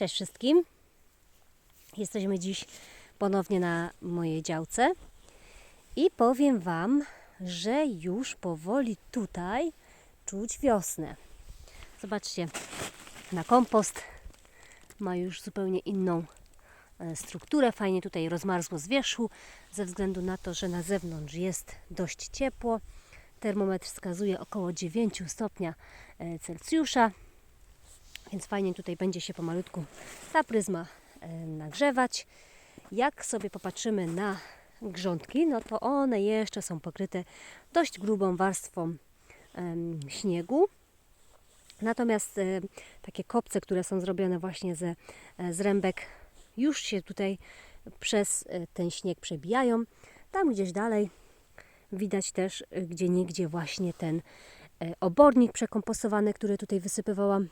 Cześć wszystkim. Jesteśmy dziś ponownie na mojej działce i powiem Wam, że już powoli tutaj czuć wiosnę. Zobaczcie, na kompost ma już zupełnie inną e, strukturę. Fajnie tutaj rozmarzło z wierzchu, ze względu na to, że na zewnątrz jest dość ciepło. Termometr wskazuje około 9 stopnia e, Celsjusza. Więc fajnie tutaj będzie się pomalutku ta pryzma e, nagrzewać. Jak sobie popatrzymy na grządki, no to one jeszcze są pokryte dość grubą warstwą śniegu. Natomiast e, takie kopce, które są zrobione właśnie ze e, z rębek, już się tutaj przez ten śnieg przebijają. Tam gdzieś dalej widać też gdzie niegdzie właśnie ten obornik przekompostowany, który tutaj wysypywałam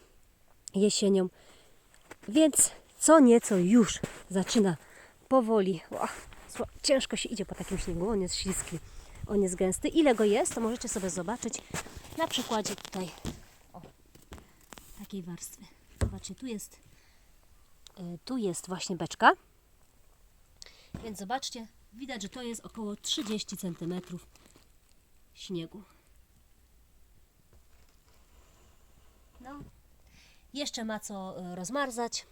jesienią. Więc co nieco już zaczyna powoli. Sło- ciężko się idzie po takim śniegu, on jest śliski, on jest gęsty. Ile go jest, to możecie sobie zobaczyć na przykładzie tutaj o, takiej warstwy. Zobaczcie, tu jest, y, tu jest właśnie beczka. Więc zobaczcie, widać, że to jest około 30 cm śniegu. No, jeszcze ma co e, rozmarzać,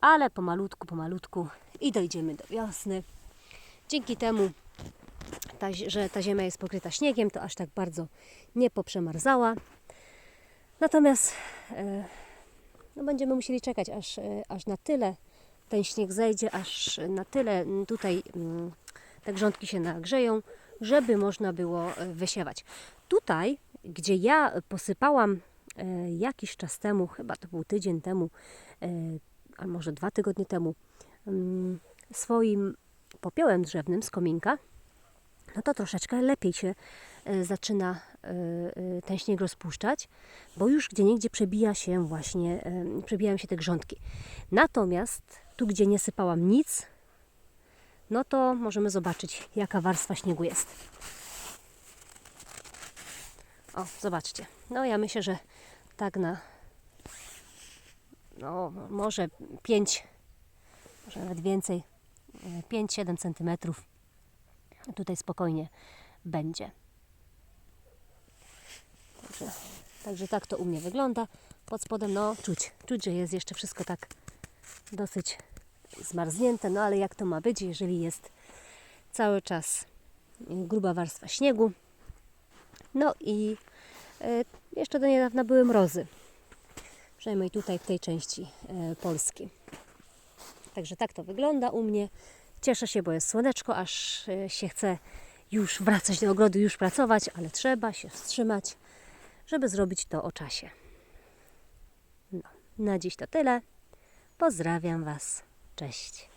ale pomalutku, pomalutku i dojdziemy do wiosny. Dzięki temu, ta, że ta ziemia jest pokryta śniegiem, to aż tak bardzo nie poprzemarzała. Natomiast e, no będziemy musieli czekać, aż, e, aż na tyle ten śnieg zejdzie, aż na tyle tutaj mm, te grządki się nagrzeją, żeby można było e, wysiewać. Tutaj, gdzie ja posypałam jakiś czas temu, chyba to był tydzień temu, e, a może dwa tygodnie temu, mm, swoim popiołem drzewnym z kominka, no to troszeczkę lepiej się e, zaczyna e, e, ten śnieg rozpuszczać, bo już gdzie niegdzie przebija się właśnie, e, przebijają się te grządki. Natomiast tu, gdzie nie sypałam nic, no to możemy zobaczyć, jaka warstwa śniegu jest. O, zobaczcie. No ja myślę, że tak na no może 5, może nawet więcej, e, 5-7 centymetrów tutaj spokojnie będzie. Także, także tak to u mnie wygląda. Pod spodem no czuć, czuć, że jest jeszcze wszystko tak dosyć zmarznięte, no ale jak to ma być, jeżeli jest cały czas gruba warstwa śniegu. No i jeszcze do niedawna były mrozy. Przynajmniej tutaj w tej części e, Polski. Także tak to wygląda u mnie. Cieszę się, bo jest słoneczko, aż e, się chce już wracać do ogrodu, już pracować, ale trzeba się wstrzymać, żeby zrobić to o czasie. No, na dziś to tyle. Pozdrawiam Was. Cześć.